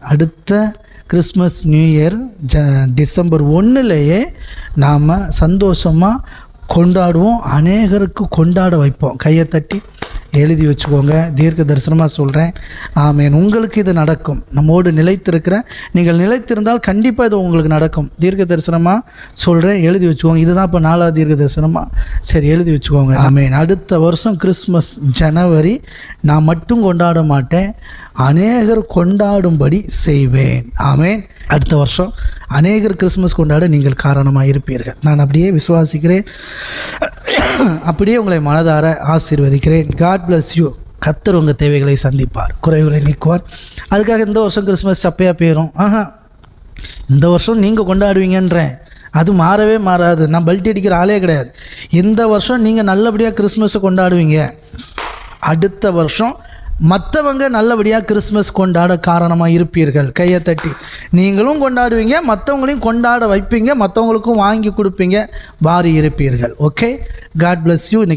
அடுத்த Christmas new year ஜ December ஒன்றுலேயே நாம் சந்தோஷமாக கொண்டாடுவோம். அநேகருக்கு கொண்டாட வைப்போம். கையை தட்டி. எழுதி வச்சுக்கோங்க. தீர்க்க தரிசனமாக சொல்கிறேன் ஆமேன். உங்களுக்கு இது நடக்கும். நம்மோடு நிலைத்திருக்கிற நீங்கள் நிலைத்திருந்தால் கண்டிப்பாக இது உங்களுக்கு நடக்கும். தீர்க்க தரிசனமாக சொல்கிறேன் எழுதி வச்சுக்கோங்க. இதுதான் இப்போ நாலாவது தீர்க்க தரிசனமாக சரி எழுதி வச்சுக்கோங்க. ஆமேன். அடுத்த வருஷம் கிறிஸ்மஸ் ஜனவரி நான் மட்டும் கொண்டாட மாட்டேன். அநேகர் கொண்டாடும்படி செய்வேன். ஆமேன். அடுத்த வருஷம் அநேகர் கிறிஸ்மஸ் கொண்டாட நீங்கள் காரணமாக இருப்பீர்கள் நான் அப்படியே விசுவாசிக்கிறேன். அப்படியே உங்களை மனதார ஆசீர்வதிக்கிறேன். காட் பிளஸ் யூ கத்தர் உங்கள் தேவைகளை சந்திப்பார். குறைவுகளை நீக்குவார். அதுக்காக இந்த வருஷம் கிறிஸ்மஸ் சப்பையாக போயிடும் ஆஹா. இந்த வருஷம் நீங்கள் கொண்டாடுவீங்கன்றேன். அது மாறவே மாறாது. நான் பல்ட்டி அடிக்கிற ஆளே கிடையாது. இந்த வருஷம் நீங்கள் நல்லபடியாக கிறிஸ்மஸை கொண்டாடுவீங்க. அடுத்த வருஷம் மற்றவங்க நல்லபடியாக கிறிஸ்மஸ் கொண்டாட காரணமாக இருப்பீர்கள். கையை தட்டி. நீங்களும் கொண்டாடுவீங்க மற்றவங்களையும் கொண்டாட வைப்பீங்க மற்றவங்களுக்கும் வாங்கி கொடுப்பீங்க வாரி இருப்பீர்கள். ஓகே காட் பிளஸ் யூ இன்னைக்கு